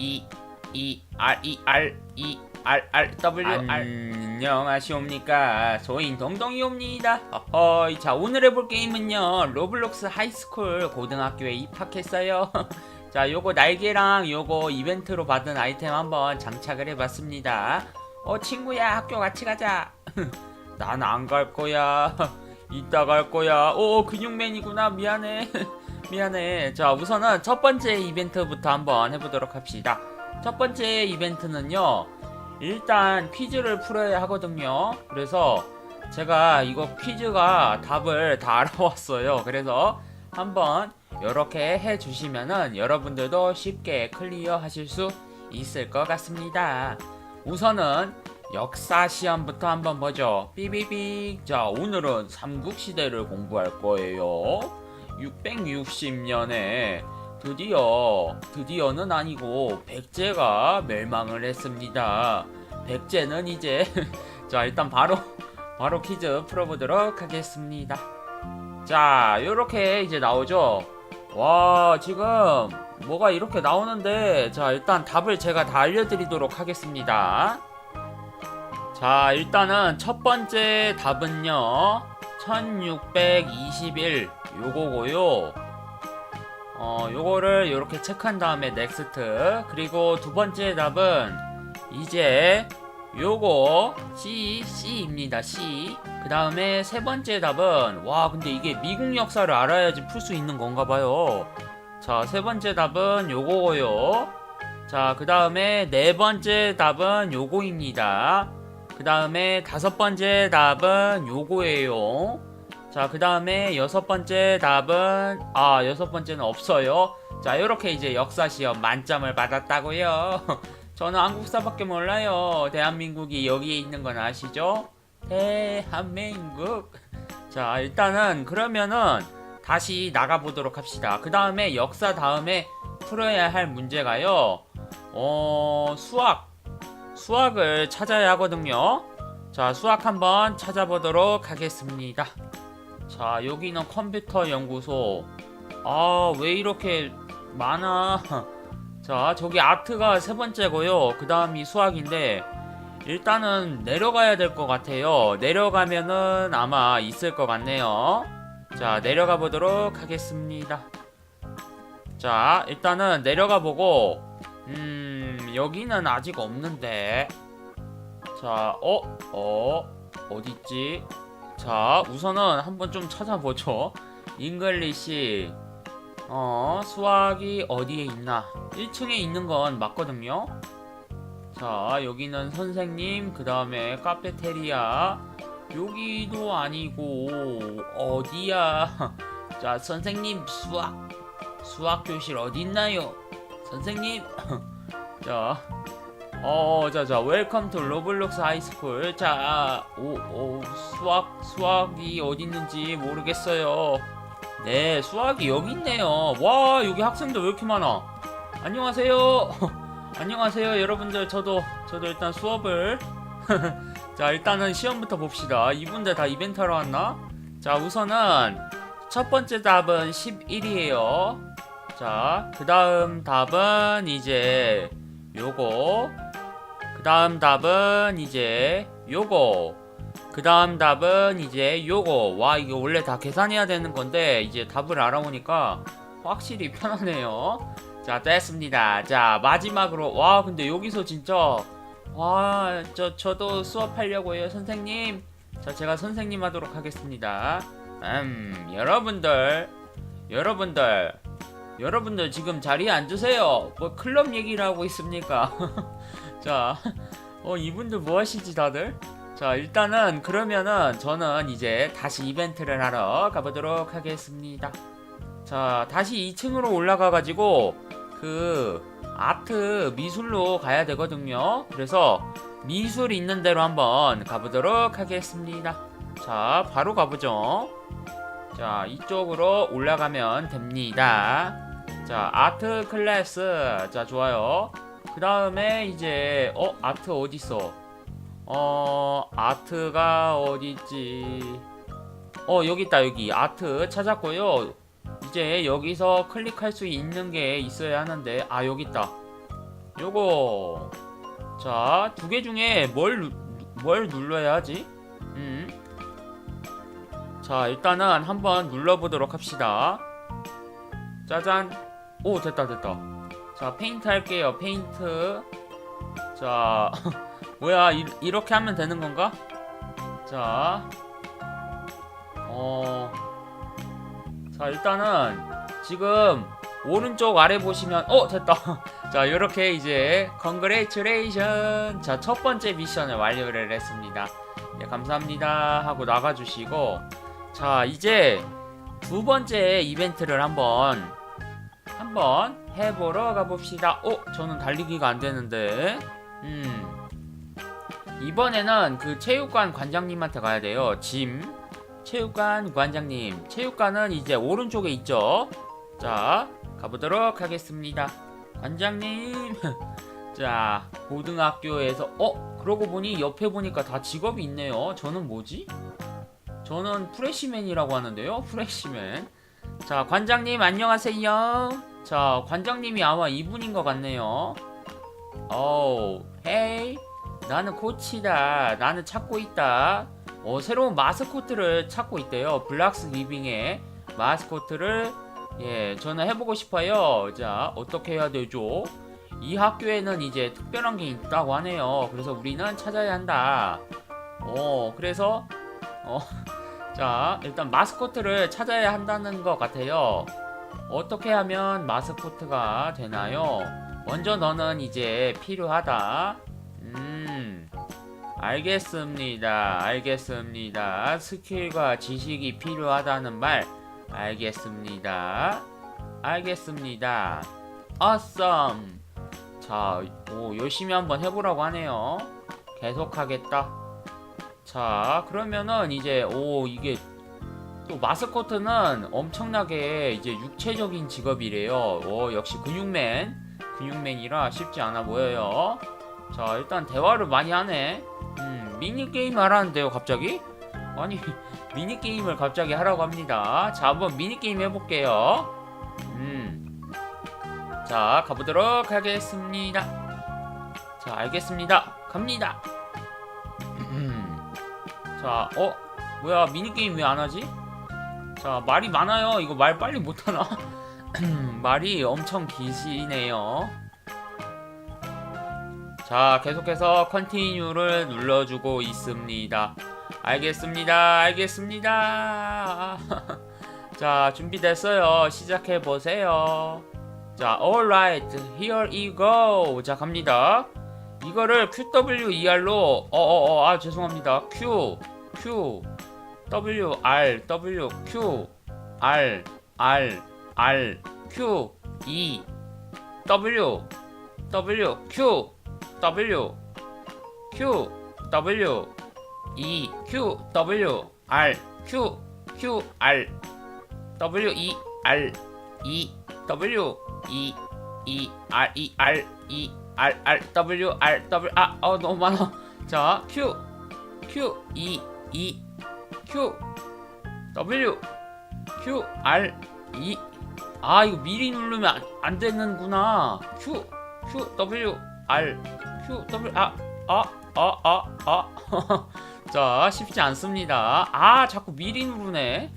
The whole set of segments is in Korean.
E E R E R E R R W R 안녕하시옵니까? 소인 동동이옵니다. 어허이 자 오늘 해볼 게임은요 로블록스 하이스쿨 고등학교에 입학했어요. 자 요거 날개랑 요거 이벤트로 받은 아이템 한번 장착을 해봤습니다. 어 친구야 학교 같이 가자. 난 안 갈 거야. 이따 갈 거야. 오 근육맨이구나. 미안해 미안해. 자 우선은 첫 번째 이벤트부터 한번 해보도록 합시다. 첫 번째 이벤트는요 일단 퀴즈를 풀어야 하거든요. 그래서 제가 이거 퀴즈가 답을 다 알아왔어요. 그래서 한번 이렇게 해주시면은 여러분들도 쉽게 클리어 하실 수 있을 것 같습니다. 우선은 역사 시험부터 한번 보죠. 삐삐삐. 자 오늘은 삼국시대를 공부할 거예요 660년에 드디어 드디어는 아니고 백제가 멸망을 했습니다. 백제는 이제 자 일단 바로 바로 퀴즈 풀어보도록 하겠습니다. 자 요렇게 이제 나오죠. 와 지금 뭐가 이렇게 나오는데 자 일단 답을 제가 다 알려드리도록 하겠습니다. 자 일단은 첫 번째 답은요 1621 요거고요. 어, 요거를 이렇게 체크한 다음에 넥스트. 그리고 두 번째 답은 이제 요거 C, C입니다. C. 그 다음에 세 번째 답은 와, 근데 이게 미국 역사를 알아야지 풀 수 있는 건가 봐요. 자, 세 번째 답은 요거고요. 자, 그 다음에 네 번째 답은 요거입니다. 그 다음에 다섯 번째 답은 요거예요. 자, 그 다음에 여섯 번째 답은, 아, 여섯 번째는 없어요. 자, 이렇게 이제 역사 시험 만점을 받았다고요 저는 한국사밖에 몰라요. 대한민국이 여기에 있는 건 아시죠? 대한민국. 자, 일단은 그러면은 다시 나가보도록 합시다. 그 다음에 역사 다음에 풀어야 할 문제가요. 어, 수학. 수학을 찾아야 하거든요. 자, 수학 한번 찾아보도록 하겠습니다. 자, 여기는 컴퓨터 연구소. 아, 왜 이렇게 많아? 자, 저기 아트가 세 번째고요. 그 다음이 수학인데, 일단은 내려가야 될 것 같아요. 내려가면은 아마 있을 것 같네요. 자, 내려가 보도록 하겠습니다. 자, 일단은 내려가 보고, 음, 여기는 아직 없는데. 자, 어, 어, 어딨지? 자, 우선은 한번 좀 찾아보죠. 잉글리시, 어, 수학이 어디에 있나? 1층에 있는 건 맞거든요. 자, 여기는 선생님, 그 다음에 카페테리아. 여기도 아니고, 어디야? 자, 선생님, 수학. 수학 교실 어디 있나요? 선생님. 자, 어, 자, 자, 웰컴 투 로블록스 하이스쿨. 자, 오, 오, 수학, 수학이 어디 있는지 모르겠어요. 네, 수학이 여기 있네요. 와, 여기 학생들 왜 이렇게 많아? 안녕하세요. 안녕하세요, 여러분들. 저도, 저도 일단 수업을. 자, 일단은 시험부터 봅시다. 이분들 다 이벤트 하러 왔나? 자, 우선은 첫 번째 답은 11이에요. 자, 그 다음 답은 이제 요거. 그 다음 답은 이제 요거. 그 다음 답은 이제 요거. 와, 이게 원래 다 계산해야 되는 건데, 이제 답을 알아보니까 확실히 편하네요. 자, 됐습니다. 자, 마지막으로. 와, 근데 여기서 진짜. 와, 저, 저도 수업하려고 해요, 선생님. 자, 제가 선생님 하도록 하겠습니다. 음, 여러분들. 여러분들. 여러분들 지금 자리에 앉으세요. 뭐 클럽 얘기를 하고 있습니까? 자, 어 이분들 뭐 하시지 다들? 자, 일단은 그러면은 저는 이제 다시 이벤트를 하러 가보도록 하겠습니다. 자, 다시 2층으로 올라가 가지고 그 아트 미술로 가야 되거든요. 그래서 미술 있는 대로 한번 가보도록 하겠습니다. 자, 바로 가보죠. 자, 이쪽으로 올라가면 됩니다. 자, 아트 클래스. 자, 좋아요. 그 다음에 이제, 어, 아트 어딨어? 어, 아트가 어딨지? 어, 여기 있다, 여기. 아트 찾았고요. 이제 여기서 클릭할 수 있는 게 있어야 하는데, 아, 여기 있다. 요거 자 두 개 중에 뭘, 누- 뭘 눌러야 하지? 음. 자 일단은 한번 눌러보도록 합시다 짜잔 오 됐다 됐다. 자 페인트 할게요 페인트. 자 뭐야 이, 이렇게 하면 되는 건가? 자 어... 자 일단은 지금 오른쪽 아래 보시면 어 됐다. 자 이렇게 이제 컨그레이츄레이션 자 첫 번째 미션을 완료를 했습니다. 네 감사합니다. 하고 나가주시고. 자 이제 두 번째 이벤트를 한번 한번 해보러 가봅시다. 어 저는 달리기가 안 되는데. 음. 이번에는 그 체육관 관장님한테 가야 돼요. 짐. 체육관 관장님. 체육관은 이제 오른쪽에 있죠? 자 가보도록 하겠습니다. 관장님. 자 고등학교에서 어 그러고 보니 옆에 보니까 다 직업이 있네요. 저는 뭐지? 저는 프레시맨이라고 하는데요. 프레시맨. 자 관장님 안녕하세요 자 관장님이 아마 이분인 것 같네요. 어우 헤이 나는 코치다. 나는 찾고 있다. 어, 새로운 마스코트를 찾고 있대요. 블락스 리빙의 마스코트를. 예 저는 해보고 싶어요. 자 어떻게 해야 되죠? 이 학교에는 이제 특별한 게 있다고 하네요. 그래서 우리는 찾아야 한다. 어 그래서 어 자 일단 마스코트를 찾아야 한다는 것 같아요 어떻게 하면 마스코트가 되나요? 먼저 너는 이제 필요하다. 음 알겠습니다. 알겠습니다. 스킬과 지식이 필요하다는 말. 알겠습니다. 알겠습니다. Awesome. 자, 오, 열심히 한번 해보라고 하네요. 계속하겠다. 자, 그러면은 이제, 오, 이게, 또 마스코트는 엄청나게 이제 육체적인 직업이래요. 오, 역시 근육맨. 근육맨이라 쉽지 않아 보여요. 자, 일단 대화를 많이 하네. 음, 미니게임 하라는데요, 갑자기? 아니, 미니게임을 갑자기 하라고 합니다. 자, 한번 미니게임 해볼게요. 음. 자, 가보도록 하겠습니다. 자, 알겠습니다. 갑니다. 자, 어? 뭐야, 미니게임 왜 안 하지? 자, 말이 많아요. 이거 말 빨리 못하나? 말이 엄청 기시네요. 자, 계속해서 컨티뉴를 눌러주고 있습니다. 알겠습니다. 알겠습니다. 자, 준비됐어요. 시작해보세요. 자, alright, here you go. 자, 갑니다. 이거를 QWER로, 어어어, 아, 죄송합니다. Q, Q, W, R, W, Q, R, R, R, Q, E, W, W, Q, W, Q, W, E, Q, W, R, Q, Q, R, W, E, R, E, W, E, E, R, E, R, E, R, R, W, R, W, 아, 어, 너무 많아. 자, Q, Q, E, E, Q, W, Q, R, E. 아, 이거 미리 누르면 안, 안 되는구나. Q, Q, W, R, Q, W, 아, 아, 아, 아, 아. 자, 쉽지 않습니다. 아, 자꾸 미리 누르네.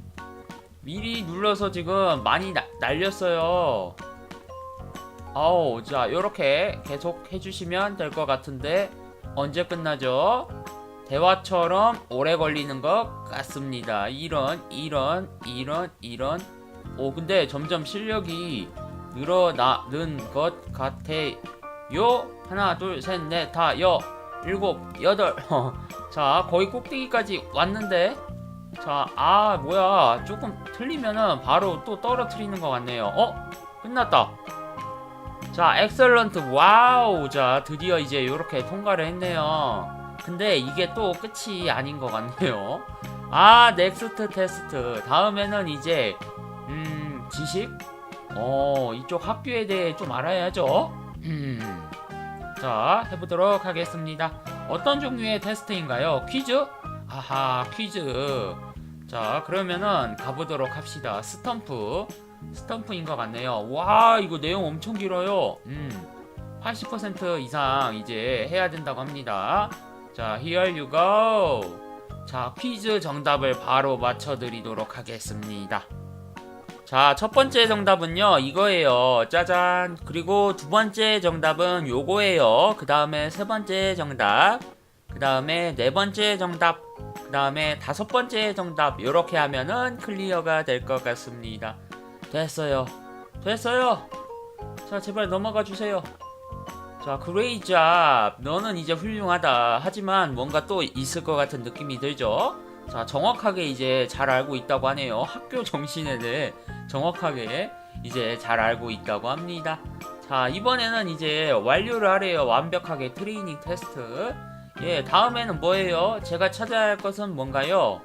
미리 눌러서 지금 많이 나, 날렸어요. 아우, 자, 요렇게 계속 해주시면 될 것 같은데, 언제 끝나죠? 대화처럼 오래 걸리는 것 같습니다. 이런, 이런, 이런, 이런. 오, 근데 점점 실력이 늘어나는 것 같아요. 하나, 둘, 셋, 넷, 다, 여, 일곱, 여덟. 자, 거의 꼭대기까지 왔는데, 자, 아, 뭐야. 조금 틀리면은 바로 또 떨어뜨리는 것 같네요. 어? 끝났다. 자, 엑셀런트. 와우. 자, 드디어 이제 이렇게 통과를 했네요. 근데 이게 또 끝이 아닌 것 같네요. 아, 넥스트 테스트. 다음에는 이제, 음, 지식? 어, 이쪽 학교에 대해 좀 알아야죠. 음. 자, 해보도록 하겠습니다. 어떤 종류의 테스트인가요? 퀴즈? 아하 퀴즈 자 그러면은 가보도록 합시다 스탬프 스탬프인 것 같네요 와 이거 내용 엄청 길어요 음 80% 이상 이제 해야 된다고 합니다. 자, here you go. 자, 퀴즈 정답을 바로 맞춰드리도록 하겠습니다. 자, 첫 번째 정답은요, 이거예요. 짜잔. 그리고 두 번째 정답은 요거예요. 그 다음에 세 번째 정답. 그 다음에 네 번째 정답. 그 다음에 다섯 번째 정답. 이렇게 하면은 클리어가 될 것 같습니다. 됐어요. 됐어요. 자, 제발 넘어가 주세요. 자, 그레이잡. 너는 이제 훌륭하다. 하지만 뭔가 또 있을 것 같은 느낌이 들죠? 자, 정확하게 이제 잘 알고 있다고 하네요. 학교 정신에 대해 정확하게 이제 잘 알고 있다고 합니다. 자, 이번에는 이제 완료를 하래요. 완벽하게 트레이닝 테스트. 예, 다음에는 뭐예요? 제가 찾아야 할 것은 뭔가요?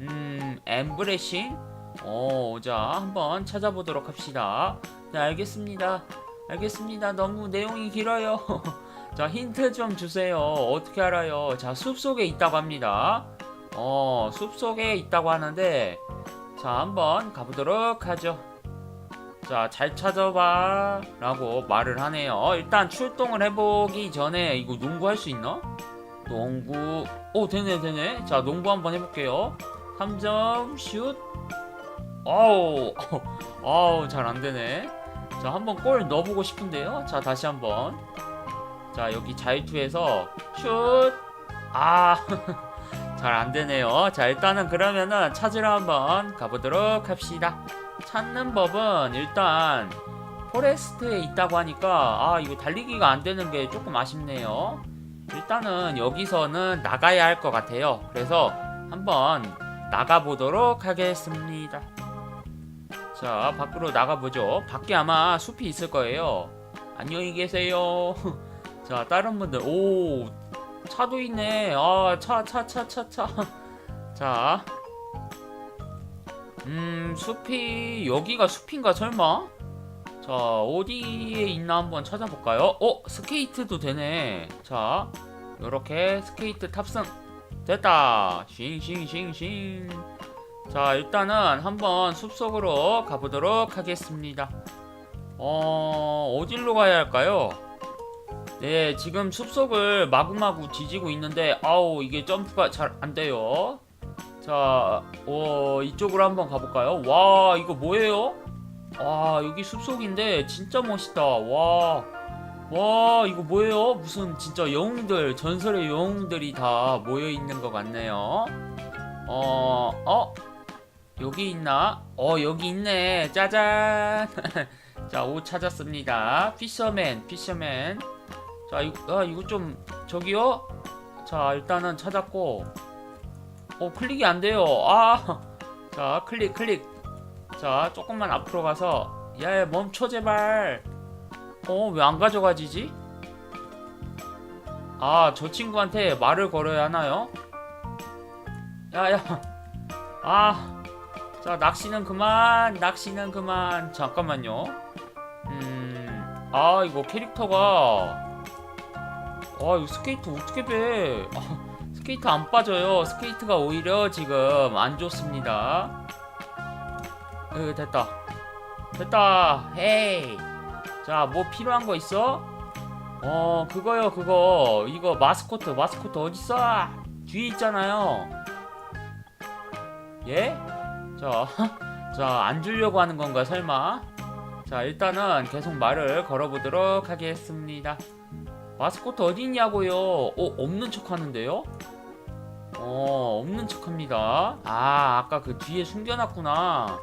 음, 엠브레싱? 어, 자, 한번 찾아보도록 합시다. 네, 알겠습니다. 알겠습니다. 너무 내용이 길어요. 자, 힌트 좀 주세요. 어떻게 알아요? 자, 숲 속에 있다고 합니다. 어, 숲 속에 있다고 하는데, 자, 한번 가보도록 하죠. 자, 잘 찾아봐. 라고 말을 하네요. 일단 출동을 해보기 전에, 이거 농구 할 수 있나? 농구. 오, 되네, 되네. 자, 농구 한번 해볼게요. 3점, 슛. 어우, 어우, 잘 안 되네. 자, 한번 골 넣어보고 싶은데요. 자, 다시 한번. 자, 여기 자유투에서 슛. 아, 잘 안 되네요. 자, 일단은 그러면은 찾으러 한번 가보도록 합시다. 찾는 법은 일단 포레스트에 있다고 하니까 아, 이거 달리기가 안 되는 게 조금 아쉽네요. 일단은 여기서는 나가야 할 것 같아요. 그래서 한번 나가보도록 하겠습니다. 자, 밖으로 나가보죠. 밖에 아마 숲이 있을 거예요. 안녕히 계세요. 자, 다른 분들, 오, 차도 있네. 아, 차, 차, 차, 차, 차. 자, 음, 숲이, 여기가 숲인가, 설마? 자, 어디에 있나 한번 찾아볼까요? 어, 스케이트도 되네. 자, 요렇게 스케이트 탑승. 됐다. 싱싱싱싱. 자, 일단은 한번 숲속으로 가보도록 하겠습니다. 어, 어디로 가야 할까요? 네, 지금 숲속을 마구마구 뒤지고 있는데, 아우, 이게 점프가 잘 안 돼요. 자, 어, 이쪽으로 한번 가볼까요? 와, 이거 뭐예요? 와, 여기 숲속인데, 진짜 멋있다. 와, 와, 이거 뭐예요? 무슨 진짜 영웅들, 전설의 영웅들이 다 모여 있는 것 같네요. 어, 어? 여기 있나? 어, 여기 있네. 짜잔. 자, 옷 찾았습니다. 피셔맨, 피셔맨. 자, 이거, 아, 이거 좀, 저기요? 자, 일단은 찾았고. 어, 클릭이 안 돼요. 아. 자, 클릭, 클릭. 자, 조금만 앞으로 가서. 야, 야, 멈춰, 제발. 어, 왜 안 가져가지지? 아, 저 친구한테 말을 걸어야 하나요? 야, 야. 아. 자, 낚시는 그만, 낚시는 그만. 잠깐만요. 음, 아, 이거 캐릭터가. 아, 이거 스케이트 어떻게 빼? 아, 스케이트 안 빠져요. 스케이트가 오히려 지금 안 좋습니다. 으, 됐다. 됐다. 헤이. 자, 뭐 필요한 거 있어? 어, 그거요, 그거. 이거 마스코트, 마스코트 어딨어? 뒤에 있잖아요. 예? 자, 자, 안 주려고 하는 건가, 설마? 자, 일단은 계속 말을 걸어보도록 하겠습니다. 마스코트 어디 있냐고요? 어, 없는 척 하는데요? 어, 없는 척 합니다. 아, 아까 그 뒤에 숨겨놨구나.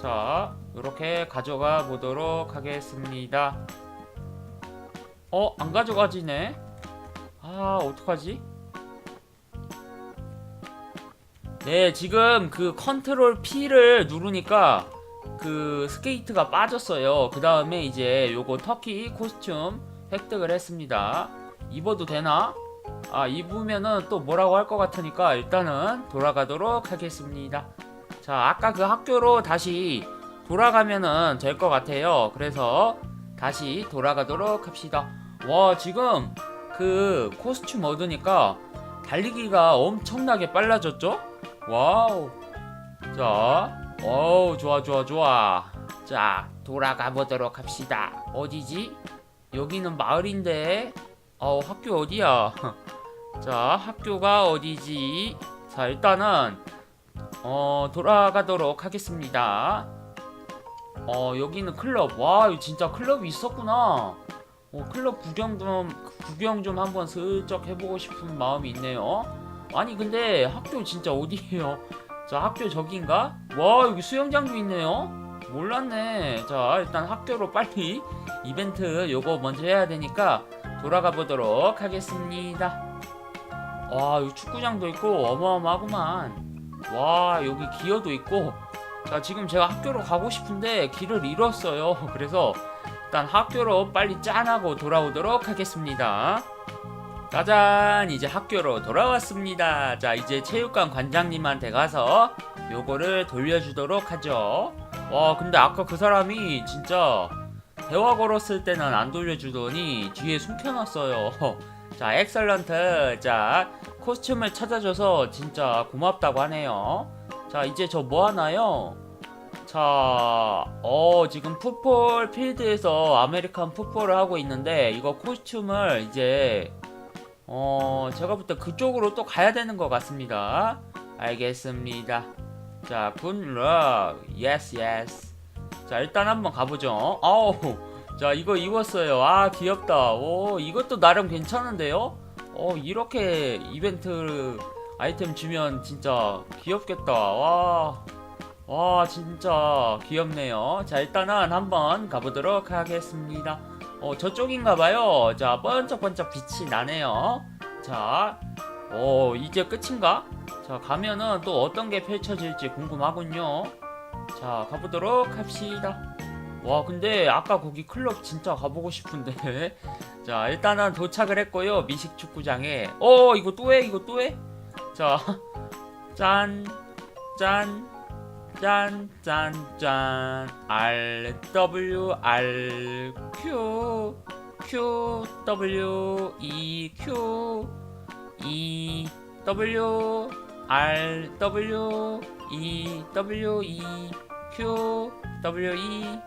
자, 이렇게 가져가 보도록 하겠습니다. 어, 안 가져가지네? 아, 어떡하지? 네, 지금 그 컨트롤 P를 누르니까 그 스케이트가 빠졌어요. 그 다음에 이제 요거 터키 코스튬 획득을 했습니다. 입어도 되나? 아, 입으면은 또 뭐라고 할 것 같으니까 일단은 돌아가도록 하겠습니다. 자, 아까 그 학교로 다시 돌아가면은 될 것 같아요. 그래서 다시 돌아가도록 합시다. 와, 지금 그 코스튬 얻으니까 달리기가 엄청나게 빨라졌죠? 와우. 자, 어우, 좋아, 좋아, 좋아. 자, 돌아가 보도록 합시다. 어디지? 여기는 마을인데 어 학교 어디야 자 학교가 어디지 자 일단은 어 돌아가도록 하겠습니다 어 여기는 클럽 와 진짜 클럽이 있었구나 어 클럽 구경 좀 구경 좀 한번 슬쩍 해보고 싶은 마음이 있네요 아니 근데 학교 진짜 어디예요? 자 학교 저긴가? 와 여기 수영장도 있네요. 몰랐네. 자 일단 학교로 빨리 이벤트 요거 먼저 해야 되니까 돌아가 보도록 하겠습니다. 와 여기 축구장도 있고 어마어마하구만. 와 여기 기어도 있고. 자 지금 제가 학교로 가고 싶은데 길을 잃었어요. 그래서 일단 학교로 빨리 짠하고 돌아오도록 하겠습니다 짜잔 이제 학교로 돌아왔습니다. 자 이제 체육관 관장님한테 가서 요거를 돌려주도록 하죠. 와 근데 아까 그 사람이 진짜 대화 걸었을 때는 안 돌려주더니 뒤에 숨겨놨어요. 자 엑설런트. 자 코스튬을 찾아줘서 진짜 고맙다고 하네요. 자 이제 저 뭐 하나요? 자, 어, 지금 풋볼 필드에서 아메리칸 풋볼을 하고 있는데, 이거 코스튬을 이제, 어, 제가 볼때 그쪽으로 또 가야 되는 것 같습니다. 알겠습니다. 자, 굿럭. 예스, 예스. 자, 일단 한번 가보죠. 아우, 자, 이거 입었어요. 아, 귀엽다. 오, 이것도 나름 괜찮은데요? 어, 이렇게 이벤트 아이템 주면 진짜 귀엽겠다. 와. 와 진짜 귀엽네요 자 일단은 한번 가보도록 하겠습니다 어 저쪽인가봐요. 자 번쩍번쩍 빛이 나네요. 자 어 이제 끝인가? 자 가면은 또 어떤 게 펼쳐질지 궁금하군요. 자 가보도록 합시다. 와 근데 아까 거기 클럽 진짜 가보고 싶은데. 자 일단은 도착을 했고요 미식 축구장에. 어 이거 또 해 이거 또 해 자 짠 짠 짠, 짠, 짠. R, W, R, Q, Q, W, E, Q, E, W, R, W, E, W, E, Q, W, E,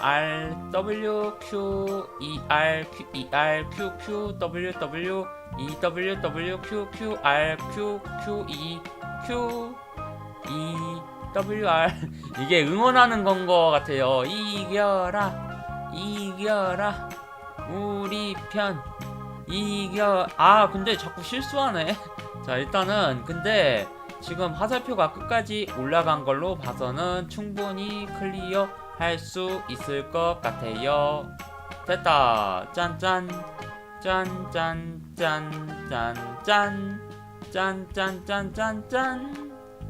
R, W, Q, E, R, Q, E, R, Q, Q, W, W, E, W, W, Q, Q, R, Q, Q, E, Q, E, WR 이게 응원하는 건 거 같아요. 이겨라, 이겨라, 우리 편 이겨. 아 근데 자꾸 실수하네. 자 일단은 근데 지금 화살표가 끝까지 올라간 걸로 봐서는 충분히 클리어 할 수 있을 것 같아요. 됐다. 짠짠. 짠짠짠짠짠짠짠짠짠짠짠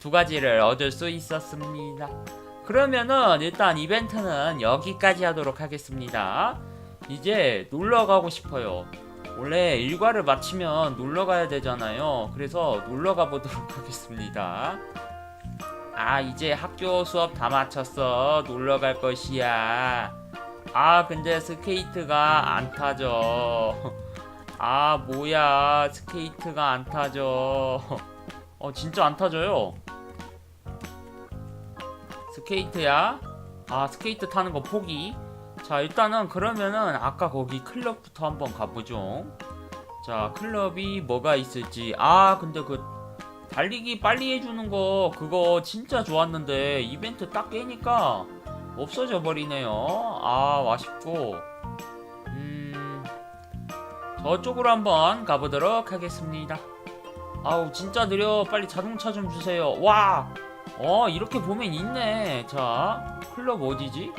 두 가지를 얻을 수 있었습니다. 그러면은 일단 이벤트는 여기까지 하도록 하겠습니다. 이제 놀러 가고 싶어요. 원래 일과를 마치면 놀러 가야 되잖아요. 그래서 놀러 가 보도록 하겠습니다. 아, 이제 학교 수업 다 마쳤어. 놀러 갈 것이야. 아, 근데 스케이트가 안 타죠. 아, 뭐야. 스케이트가 안 타죠. 어, 진짜 안 타져요. 스케이트야? 아 스케이트 타는 거 포기. 자 일단은 그러면은 아까 거기 클럽부터 한번 가보죠. 자 클럽이 뭐가 있을지. 아 근데 그 달리기 빨리 해주는 거 그거 진짜 좋았는데 이벤트 딱 깨니까 없어져 버리네요. 아 아쉽고. 음 저쪽으로 한번 가보도록 하겠습니다 아우 진짜 느려. 빨리 자동차 좀 주세요. 와! 어 이렇게 보면 있네. 자 클럽 어디지?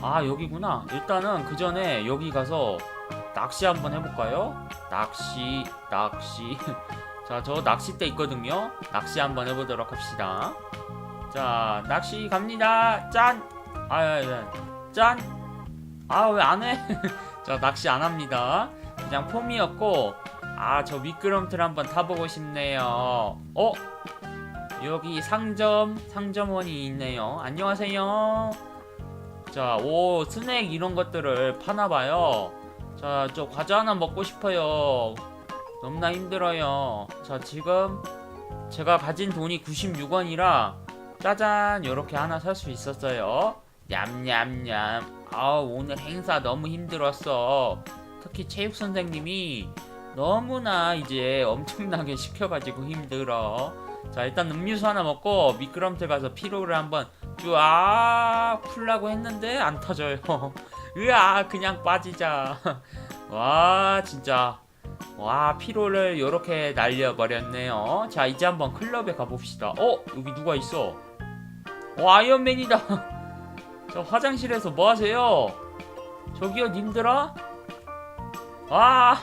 아 여기구나. 일단은 그 전에 여기 가서 낚시 한번 해볼까요? 낚시 낚시. 자 저 낚싯대 있거든요. 낚시 한번 해보도록 합시다. 자 낚시 갑니다. 짠! 아야야 짠아 왜 안해? 자 낚시 안합니다. 그냥 폼이었고 아 저 미끄럼틀 한번 타보고 싶네요. 어? 여기 상점 상점원이 있네요. 안녕하세요. 자오 스낵 이런 것들을 파나봐요. 자 저 과자 하나 먹고 싶어요. 너무나 힘들어요. 자 지금 제가 가진 돈이 96원이라 짜잔 요렇게 하나 살 수 있었어요. 냠냠냠. 아 오늘 행사 너무 힘들었어. 특히 체육 선생님이 너무나 이제 엄청나게 시켜가지고 힘들어. 자 일단 음료수 하나 먹고 미끄럼틀 가서 피로를 한번 쫙 풀라고 했는데 안 터져요. 으아 그냥 빠지자. 와 진짜. 와 피로를 요렇게 날려버렸네요. 자 이제 한번 클럽에 가봅시다. 어 여기 누가 있어? 어 아이언맨이다. 저 화장실에서 뭐 하세요? 저기요 님들아? 와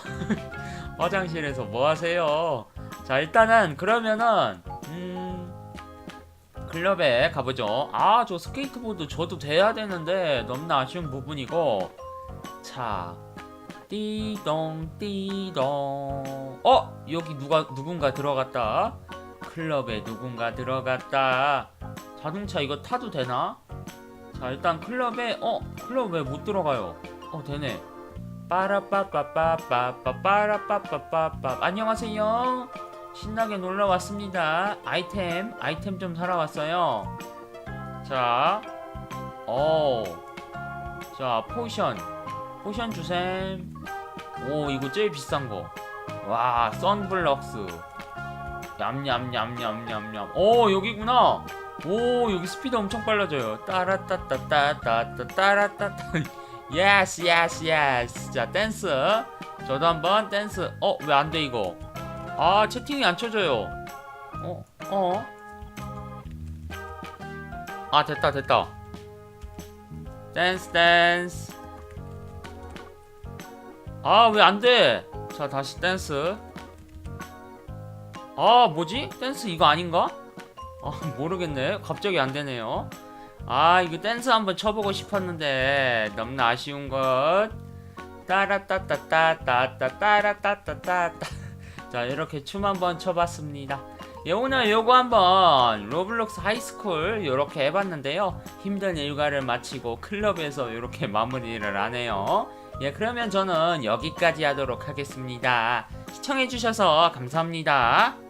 화장실에서 뭐 하세요? 자 일단은 그러면은 음 클럽에 가보죠. 아 저 스케이트보드 저도 돼야 되는데 너무나 아쉬운 부분이고. 자 띠동 띠동. 어 여기 누가 누군가 들어갔다. 클럽에 누군가 들어갔다. 자동차 이거 타도 되나? 자 일단 클럽에 어 클럽 왜 못 들어가요? 어 되네 빠라빠빠빠빠빠 빠라빠빠빠빠 안녕하세요 신나게 놀러 왔습니다 아이템 아이템 좀 사러 왔어요 자 어. 자 포션 포션 주셈 오 이거 제일 비싼 거와 선블럭스 냠냠냠냠냠냠 오 여기구나 오 여기 스피드 엄청 빨라져요 따라따따따따따 따라따따 예스 예스 예스 자 댄스. 저도 한번 댄스. 어 왜 안 돼 이거? 아 채팅이 안 쳐져요. 어? 어? 아 됐다 됐다. 댄스 댄스. 아 왜 안 돼? 자 다시 댄스. 아 뭐지? 댄스 이거 아닌가? 아 모르겠네. 갑자기 안 되네요 아 이거 댄스 한번 쳐보고 싶었는데 너무나 아쉬운 것. 따라따따따따따 따라따따따따. 자 이렇게 춤 한번 춰봤습니다. 예 오늘 요거 한번 로블록스 하이스쿨 요렇게 해봤는데요. 힘든 일과를 마치고 클럽에서 요렇게 마무리를 하네요. 예 그러면 저는 여기까지 하도록 하겠습니다. 시청해주셔서 감사합니다